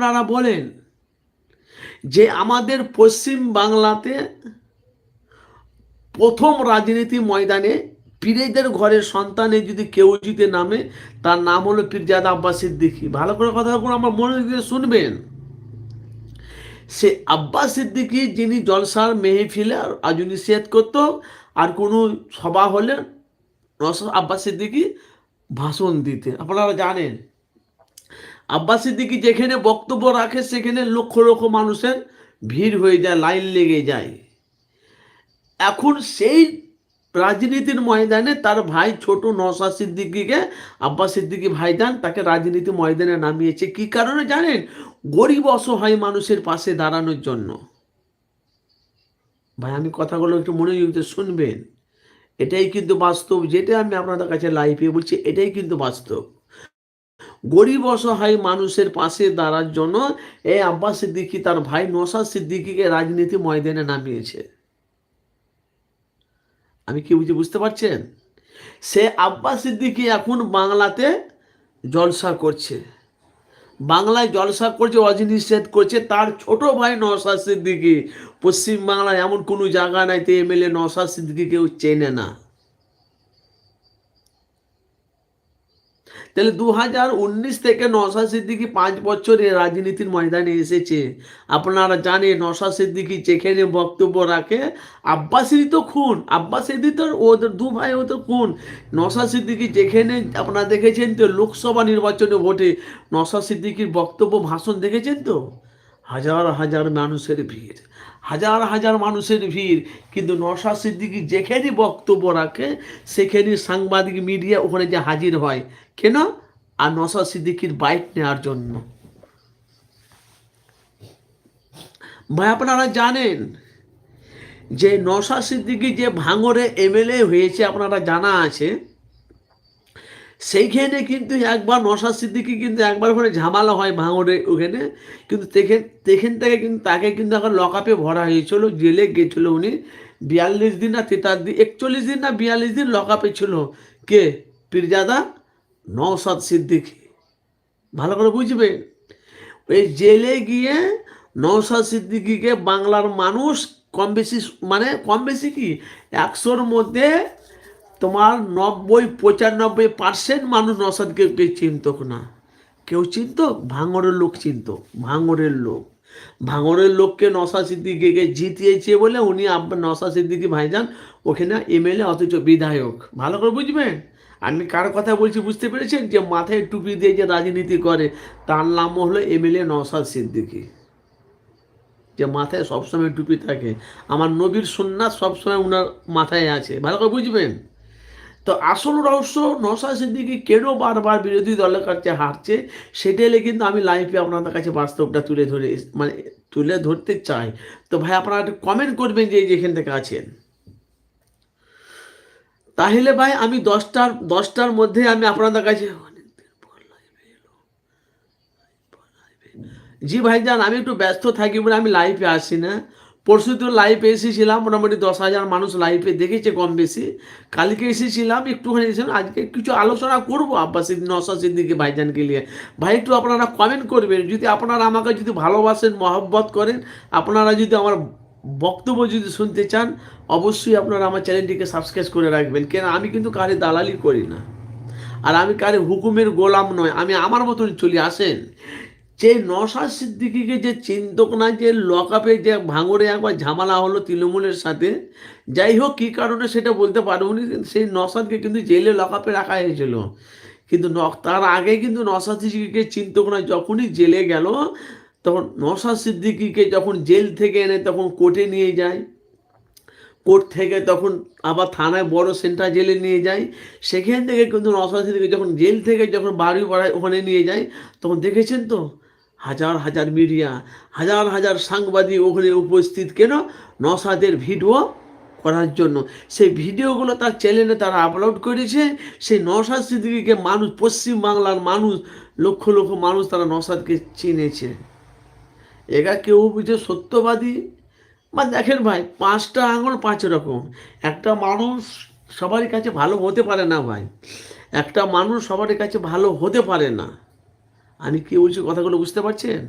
আপনারা বলেন যে আমাদের পশ্চিম বাংলাতে প্রথম রাজনীতি ময়দানে পীরেদের ঘরের সন্তানে যদি কেউ জিতে নামে, তার নাম হলো পীরজাদ আব্বাস সিদ্দিকী। ভালো করে কথাগুলো আমার মনে দিয়ে শুনবেন। সে আব্বাস সিদ্দিকী যিনি জলসার মেহফিলে আজুনি সিয়াত করত, আর কোনো সভা হলে নসর আব্বাস সিদ্দিকী ভাষণ দিতে আপনারা জানেন। আব্বাস সিদ্দিকী যেখানে বক্তব্য রাখে, সেখানে লক্ষ লক্ষ মানুষের ভিড় হয়ে যায়, লাইন লেগে যায়। এখন সেই রাজনীতির ময়দানে তার ভাই ছোট নসা সিদ্দিকিকে, আব্বাস সিদ্দিকি ভাইজান তাকে রাজনীতি ময়দানে নামিয়েছে। কি কারণে জানেন? গরিব অসহায় মানুষের পাশে দাঁড়ানোর জন্য। ভাই, আমি কথাগুলো একটু মনোযোগ শুনবেন। এটাই কিন্তু বাস্তব, যেটা আমি আপনাদের কাছে লাইভে বলছি, এটাই কিন্তু বাস্তব। গরিব অসহায় মানুষের পাশে দাঁড়ার জন্য এই আব্বাস সিদ্দিকি তার ভাই নসাদ সিদ্দিকিকে রাজনীতি ময়দানে নামিয়েছে। আমি কি বুঝি বুঝতে পারছেন? সে আব্বাস সিদ্দিকি এখন বাংলাতে জলসা করছে। বাংলায় জলসা করছে অজিনিষেধ করছে, তার ছোট ভাই নওশাদ সিদ্দিকি। পশ্চিম বাংলায় এমন কোনো জায়গা নাই, তো এমএলএ নওশাদ সিদ্দিকি কেউ চেনে না। তাহলে দু হাজার উনিশ থেকে নশা সিদ্দিকি পাঁচ বছরে রাজনীতির ময়দানে এসেছে। আপনারা জানে নশা সিদ্দিকি যেখানে বক্তব্য রাখে আব্বাসেরই তো খুন আব্বাসেরই তো ওদের দু ভাই ও তো খুন। নশা সিদ্দিকি যেখানে আপনারা দেখেছেন তো, লোকসভা নির্বাচনে ভোটে নশা সিদ্দিকির বক্তব্য ভাষণ দেখেছেন তো? হাজার হাজার মানুষের ভিড়। হাজার হাজার মানুষের ভিড়, কিন্তু নশা সিদ্দিকি যেখানে বক্তব্য রাখে, সেখানে সাংবাদিক মিডিয়া ওখানে যে হাজির হয়। কেন? আর নশা সিদ্দিকির বাইক নেওয়ার জন্য। ভাই, আপনারা জানেন যে নশা সিদ্দিকি যে ভাঙরে এমএলএ হয়েছে, আপনারা জানা আছে। সেইখানে কিন্তু একবার নশা সিদ্দিকি কিন্তু একবার ওখানে ঝামেলা হয় ভাঙড়ে ওখানে। কিন্তু তেখান থেকে কিন্তু তাকে কিন্তু এখন লকআপে ভরা হয়েছিল, জেলে গেছিল উনি। বিয়াল্লিশ দিন না তেতাল্লিশ দিন একচল্লিশ দিন না বিয়াল্লিশ দিন লকআপে ছিল। কে? পীরজাদা নওসাদ সিদ্দিকি। ভালো করে বুঝবে? ওই জেলে গিয়ে নওসাদ সিদ্দিকিকে বাংলার মানুষ কম বেশি মানে কম বেশি কি? একশোর মধ্যে তোমার নব্বই, পঁচানব্বই পার্সেন্ট মানুষ নসাদকে কেউ চিনত না। কেউ চিনত ভাঙরের লোক চিনত ভাঙরের লোক। ভাঙরের লোককে নসা সিদ্দিকিকে জিতিয়েছে বলে উনি নসা সিদ্দিকি ভাইজান ওখানে এমএলএ অথচ বিধায়ক। ভালো করে বুঝবেন? আমি কার কথা বলছি বুঝতে পেরেছেন? যে মাথায় টুপি দিয়ে যে রাজনীতি করে, তার নাম হলো এমএলএ নসাদ সিদ্দিকি। যে মাথায় সবসময় টুপি থাকে। আমার নবীর সুন্নাথ সবসময় ওনার মাথায় আছে। ভালো করে বুঝবেন? তো আসল রহস্য নশা সিদ্দিকি কেন বারবার বিরোধী দলের কাছে হারছে, সেটা এলে কিন্তু আমি লাইফে আপনাদের কাছে বাস্তবটা তুলে ধরে মানে তুলে ধরতে চাই। তো ভাই, আপনারা একটু কমেন্ট করবেন যে যেখান থেকে আছেন। তাহলে ভাই, আমি দশটার দশটার মধ্যে আমি আপনাদের কাছে জি ভাইজান, আমি একটু ব্যস্ত থাকি বলে আমি লাইফে আসি না। পরশু তো লাইভে এসেছিলাম, মোটামুটি দশ হাজার মানুষ লাইভে দেখেছে কম বেশি। কালকে এসেছিলাম, একটুখানি এসেছিলাম আজকে কিছু আলোচনা করব আব্বাস নশা সিদ্দিকি ভাইজানকে নিয়ে। ভাই, একটু আপনারা কমেন্ট করবেন, যদি আপনারা আমাকে যদি ভালোবাসেন, মহব্বত করেন, আপনারা যদি আমার বক্তব্য যদি শুনতে চান, অবশ্যই আপনারা আমার চ্যানেলটিকে সাবস্ক্রাইব করে রাখবেন। কেন, আমি কিন্তু কারে দালালি করি না। আর আমি কারে হুকুমের গোলাম নয় আমি আমার মতন চলি, আসেন। যে নশা সিদ্দিকিকে যে চিন্তক না যে লকআপে যে ভাঙড়ে একবার ঝামেলা হলো তৃণমূলের সাথে, যাই হোক, কী কারণে সেটা বলতে পারব না সেই নসাদকে কিন্তু জেলে লকআপে রাখা হয়েছিল। কিন্তু তার আগে কিন্তু নশা সিদ্দিকিকে চিন্তক না যখনই জেলে গেল, তখন নশা সিদ্দিকিকে যখন জেল থেকে এনে তখন কোর্টে নিয়ে যায়। কোর্ট থেকে তখন আবার থানায় বড় সেন্ট্রাল জেলে নিয়ে যায়। সেখান থেকে কিন্তু নশা সিদ্দিকি যখন জেল থেকে যখন বাড়ি বাড়ায় ওখানে নিয়ে যায়, তখন দেখেছেন তো? হাজার হাজার মিডিয়া, হাজার হাজার সাংবাদিক ওখানে উপস্থিত কেন? নসাদের ভিডিও করার জন্য। সেই ভিডিওগুলো তার চ্যানেলে তারা আপলোড করেছে। সেই নসাদ সিদ্দিকিকে মানুষ পশ্চিম বাংলার মানুষ, লক্ষ লক্ষ মানুষ তারা নসাদকে চিনেছে। এরা কেউ বুঝে সত্যবাদী? বা দেখেন ভাই, পাঁচটা আঙুল পাঁচ রকম। একটা মানুষ সবারই কাছে ভালো হতে পারে না ভাই। একটা মানুষ সবার কাছে ভালো হতে পারে না। আমি কি বলছি কথাগুলো বুঝতে পারছেন?